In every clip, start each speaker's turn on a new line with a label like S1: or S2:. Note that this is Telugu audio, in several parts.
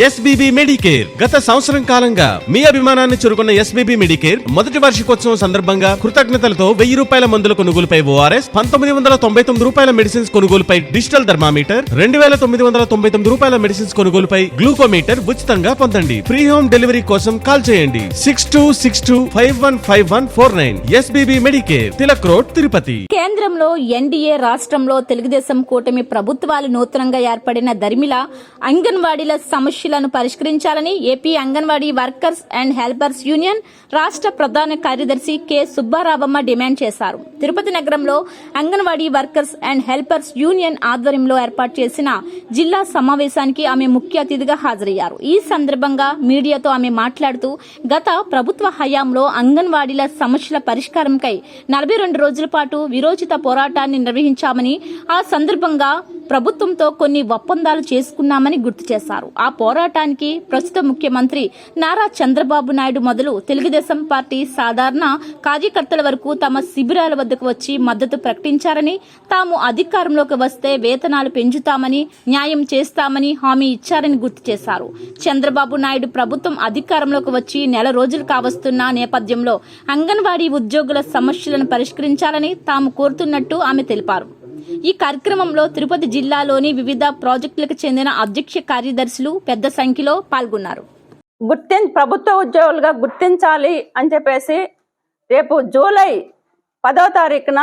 S1: ఎస్బీబీ మెడికేర్ గత సంవత్సరం కాలంగా మీ అభిమానాన్ని చురుకున్న ఎస్బీబీ మెడికేర్ మొదటి వార్షికోత్సవం సందర్భంగా కృతజ్ఞతలతో వెయ్యి రూపాయల మందుల కొనుగోలుపై ఓఆర్ఎస్ పంతొమ్మిది వందల తొంభై తొమ్మిది రూపాయల మెడిసిన్స్ కొనుగోలుపై డిజిటల్ థర్మామీటర్ రెండు వేల తొమ్మిది వందల తొంభై తొమ్మిది రూపాయల మెడిసిన్స్ కొనుగోలుపై గ్లూకోమీటర్ ఉచితంగా పొందండి. ఫ్రీ హోమ్ డెలివరీ కోసం కాల్ చేయండి. Six two six two five one five one four nine SBB medicare Tilak road Tirupati.
S2: కేంద్రంలో ఎన్డీఏ రాష్ట్రంలో తెలుగుదేశం కూటమి ప్రభుత్వాలు నూతనంగా ఏర్పడిన దరిమిల అంగన్వాడీల సమస్యలను పరిష్కరించాలని AP anganwadi workers and helpers union రాష్ట్ర ప్రధాన కార్యదర్శి కె. సుబ్బారావమ్మ డిమాండ్ చేశారు. తిరుపతి నగరంలో anganwadi workers and helpers union ఆధ్వర్యంలో ఏర్పాటు చేసిన జిల్లా సమావేశానికి ఆమె ముఖ్య అతిథిగా హాజరయ్యారు. ఈ సందర్భంగా మీడియాతో ఆమె మాట్లాడుతూ గత ప్రభుత్వ హయాంలో అంగన్వాడీల సమస్యల పరిష్కారంకై నలభై రెండు రోజుల పాటు విరోచిత పోరాటాన్ని నిర్వహించామని ఆ సందర్భంగా ప్రభుత్వంతో కొన్ని ఒప్పందాలు చేసుకున్నామని గుర్తు చేశారు. ఆ పోరాటానికి ప్రస్తుత ముఖ్యమంత్రి నారా చంద్రబాబు నాయుడు మొదలు తెలుగుదేశం పార్టీ సాధారణ కార్యకర్తల వరకు తమ శిబిరాల వద్దకు వచ్చి మద్దతు ప్రకటించారని తాము అధికారంలోకి వస్తే వేతనాలు పెంచుతామని న్యాయం చేస్తామని హామీ ఇచ్చారని గుర్తు చేశారు. చంద్రబాబు నాయుడు ప్రభుత్వం అధికారంలోకి వచ్చి నెల రోజులు కావస్తున్న నేపథ్యంలో అంగన్వాడీ ఉద్యోగుల సమస్యలను పరిష్కరించాలని తాము కోరుతున్నట్టు ఆమె తెలిపారు. ఈ కార్యక్రమంలో తిరుపతి జిల్లాలోని వివిధ ప్రాజెక్టులకు చెందిన అధ్యక్ష కార్యదర్శులు పెద్ద సంఖ్యలో పాల్గొన్నారు.
S3: గుర్తిం ప్రభుత్వ ఉద్యోగులుగా గుర్తించాలి అని చెప్పేసి రేపు జూలై పదో తారీఖున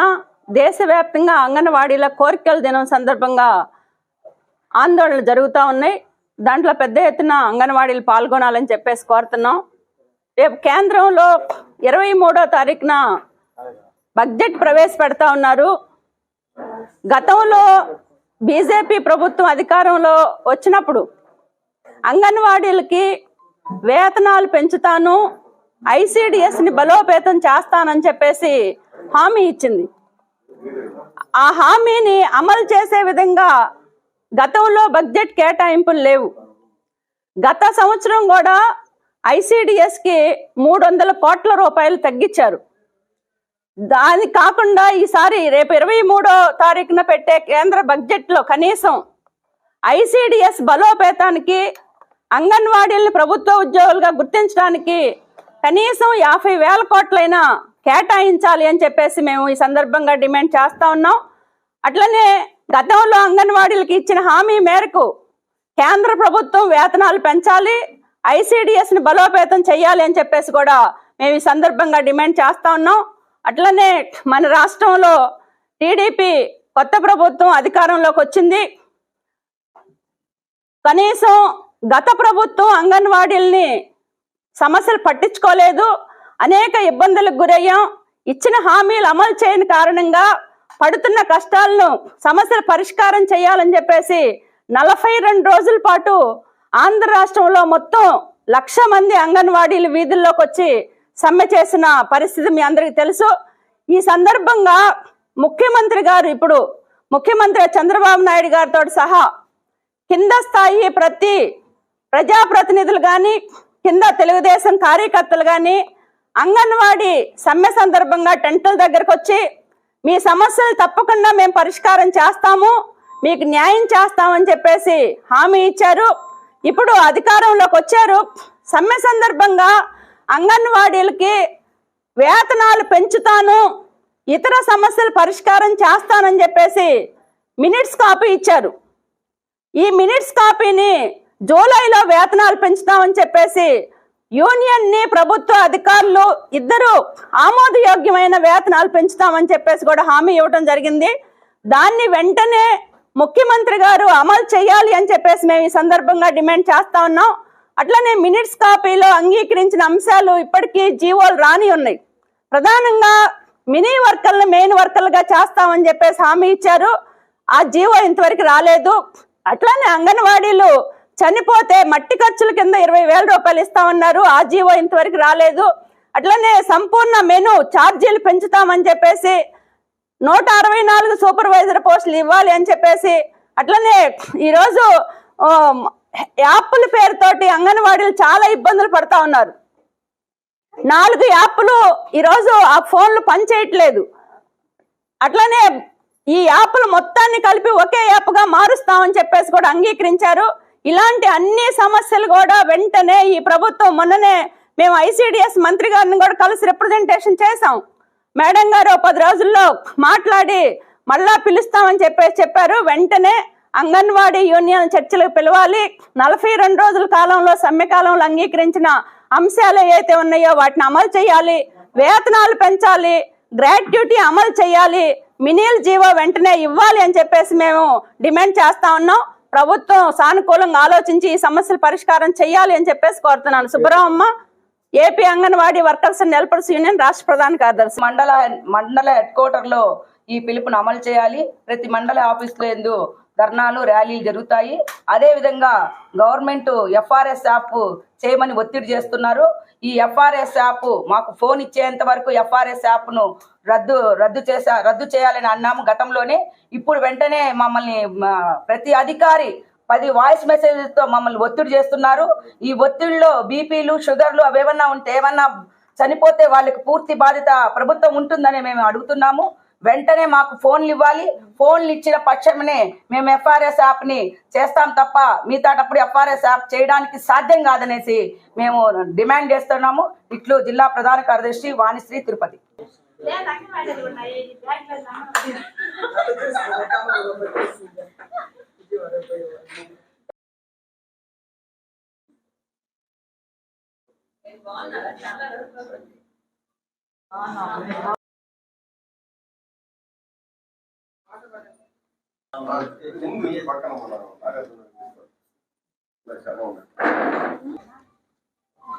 S3: దేశవ్యాప్తంగా అంగన్వాడీల కోరికల దినం సందర్భంగా ఆందోళనలు జరుగుతూ ఉన్నాయి. దాంట్లో పెద్ద ఎత్తున అంగన్వాడీలు పాల్గొనాలని చెప్పేసి కోరుతున్నాం. రేపు కేంద్రంలో ఇరవై మూడో తారీఖున బడ్జెట్ ప్రవేశపెడతా ఉన్నారు. గతంలో బీజేపీ ప్రభుత్వం అధికారంలో వచ్చినప్పుడు అంగన్వాడీలకి వేతనాలు పెంచుతాను ఐసిడిఎస్ని బలోపేతం చేస్తానని చెప్పేసి హామీ ఇచ్చింది. ఆ హామీని అమలు చేసే విధంగా గతంలో బడ్జెట్ కేటాయింపులు లేవు. గత సంవత్సరం కూడా ఐసిడిఎస్కి మూడు వందల కోట్ల రూపాయలు తగ్గించారు. దాని కాకుండా ఈసారి రేపు ఇరవై మూడో తారీఖున పెట్టే కేంద్ర బడ్జెట్లో కనీసం ఐసిడిఎస్ బలోపేతానికి అంగన్వాడీలను ప్రభుత్వ ఉద్యోగులుగా గుర్తించడానికి కనీసం యాభై వేల కోట్లైనా కేటాయించాలి అని చెప్పేసి మేము ఈ సందర్భంగా డిమాండ్ చేస్తూ ఉన్నాం. అట్లనే గతంలో అంగన్వాడీలకు ఇచ్చిన హామీ మేరకు కేంద్ర ప్రభుత్వం వేతనాలు పెంచాలి ఐసిడిఎస్ని బలోపేతం చేయాలి అని చెప్పేసి కూడా మేము ఈ సందర్భంగా డిమాండ్ చేస్తూ ఉన్నాం. అట్లనే మన రాష్ట్రంలో టీడీపీ కొత్త ప్రభుత్వం అధికారంలోకి వచ్చింది. కనీసం గత ప్రభుత్వం అంగన్వాడీల్ని సమస్యలు పట్టించుకోలేదు. అనేక ఇబ్బందులకు గురయ్యాం. ఇచ్చిన హామీలు అమలు చేయని కారణంగా పడుతున్న కష్టాలను సమస్యల పరిష్కారం చేయాలని చెప్పేసి నలభై రెండు రోజుల పాటు ఆంధ్ర రాష్ట్రంలో మొత్తం లక్ష మంది అంగన్వాడీలు వీధుల్లోకి వచ్చి సమ్మె చేసిన పరిస్థితి మీ అందరికీ తెలుసు. ఈ సందర్భంగా ముఖ్యమంత్రి గారు ఇప్పుడు ముఖ్యమంత్రి చంద్రబాబు నాయుడు గారితో సహా కింద స్థాయి ప్రతి ప్రజాప్రతినిధులు కానీ కింద తెలుగుదేశం కార్యకర్తలు కానీ అంగన్వాడీ సమ్మె సందర్భంగా టెంటుల దగ్గరకు వచ్చి మీ సమస్యలు తప్పకుండా మేము పరిష్కారం చేస్తాము మీకు న్యాయం చేస్తామని చెప్పేసి హామీ ఇచ్చారు. ఇప్పుడు అధికారంలోకి వచ్చారు. సమ్మె సందర్భంగా అంగన్వాడీలకి వేతనాలు పెంచుతాను ఇతర సమస్యలు పరిష్కారం చేస్తానని చెప్పేసి మినిట్స్ కాపీ ఇచ్చారు. ఈ మినిట్స్ కాపీని జూలైలో వేతనాలు పెంచుతామని చెప్పేసి యూనియన్ని ప్రభుత్వ అధికారులు ఇద్దరు ఆమోదయోగ్యమైన వేతనాలు పెంచుతామని చెప్పేసి కూడా హామీ ఇవ్వడం జరిగింది. దాన్ని వెంటనే ముఖ్యమంత్రి గారు అమలు చేయాలి అని చెప్పేసి మేము ఈ సందర్భంగా డిమాండ్ చేస్తా ఉన్నాం. అట్లనే మినిట్స్ కాపీలో అంగీకరించిన అంశాలు ఇప్పటికీ జీవోలు రాని ఉన్నాయి. ప్రధానంగా మినీ వర్కర్లు మెయిన్ వర్కర్లుగా చేస్తామని చెప్పేసి హామీ ఇచ్చారు. ఆ జీవో ఇంతవరకు రాలేదు. అట్లానే అంగన్వాడీలు చనిపోతే మట్టి ఖర్చుల కింద ఇరవై వేల రూపాయలు ఇస్తామన్నారు. ఆ జీవో ఇంతవరకు రాలేదు. అట్లనే సంపూర్ణ మెను ఛార్జీలు పెంచుతామని చెప్పేసి నూట అరవై నాలుగు సూపర్వైజర్ పోస్టులు ఇవ్వాలి అని చెప్పేసి అట్లనే ఈరోజు యాప్ల పేరుతోటి అంగన్వాడీలు చాలా ఇబ్బందులు పడతా ఉన్నారు. నాలుగు యాప్లు ఈరోజు ఆ ఫోన్లు పనిచేయట్లేదు అట్లనే ఈ యాప్లు మొత్తాన్ని కలిపి ఒకే యాప్గా మారుస్తామని చెప్పేసి కూడా అంగీకరించారు. ఇలాంటి అన్ని సమస్యలు కూడా వెంటనే ఈ ప్రభుత్వం మొన్ననే మేము ఐసిడిఎస్ మంత్రి గారిని కూడా కలిసి రిప్రజెంటేషన్ చేసాం మేడం గారు పది రోజుల్లో మాట్లాడి మళ్ళా పిలుస్తామని చెప్పేసి చెప్పారు. వెంటనే అంగన్వాడీ యూనియన్ చర్చలకు పిలవాలి. నలభై రెండు రోజుల కాలంలో సమ్మె కాలంలో అంగీకరించిన అంశాలు ఏవైతే ఉన్నాయో వాటిని అమలు చేయాలి. వేతనాలు పెంచాలి. గ్రాట్యుటీ అమలు చేయాలి. మినిల్ జీవో వెంటనే ఇవ్వాలి అని చెప్పేసి మేము డిమాండ్ చేస్తా ఉన్నాం. ప్రభుత్వం సానుకూలంగా ఆలోచించి ఈ సమస్యల పరిష్కారం చేయాలి అని చెప్పేసి కోరుతున్నాను. Subbaramamma AP anganwadi workers and helpers union రాష్ట్ర ప్రధాన కార్యదర్శి.
S4: మండల మండల హెడ్ క్వార్టర్లో ఈ పిలుపును అమలు చేయాలి. ప్రతి మండల ఆఫీసులో ఎందు ధర్నాలు ర్యాలీలు జరుగుతాయి. అదేవిధంగా గవర్నమెంట్ ఎఫ్ఆర్ఎస్ యాప్ చేయమని ఒత్తిడి చేస్తున్నారు. ఈ ఎఫ్ఆర్ఎస్ యాప్ మాకు ఫోన్ ఇచ్చేంత వరకు ఎఫ్ఆర్ఎస్ యాప్ను రద్దు రద్దు చేసా రద్దు చేయాలని అన్నాము గతంలోనే. ఇప్పుడు వెంటనే మమ్మల్ని ప్రతి అధికారి పది వాయిస్ మెసేజ్తో మమ్మల్ని ఒత్తిడి చేస్తున్నారు. ఈ ఒత్తిడిలో బీపీలు షుగర్లు అవేమన్నా ఉంటే ఏమన్నా చనిపోతే వాళ్ళకి పూర్తి బాధ్యత ప్రభుత్వం ఉంటుందని మేము అడుగుతున్నాము. వెంటనే మాకు ఫోన్లు ఇవ్వాలి. ఫోన్లు ఇచ్చిన పక్షమనే మేము ఎఫ్ఆర్ఎస్ యాప్ని చేస్తాం తప్ప మిగతాటప్పుడు ఎఫ్ఆర్ఎస్ యాప్ చేయడానికి సాధ్యం కాదనేసి మేము డిమాండ్ చేస్తున్నాము. ఇట్లు జిల్లా ప్రధాన కార్యదర్శి వాణిశ్రీ తిరుపతి.
S5: ముందు పక్కన ఉన్నారు.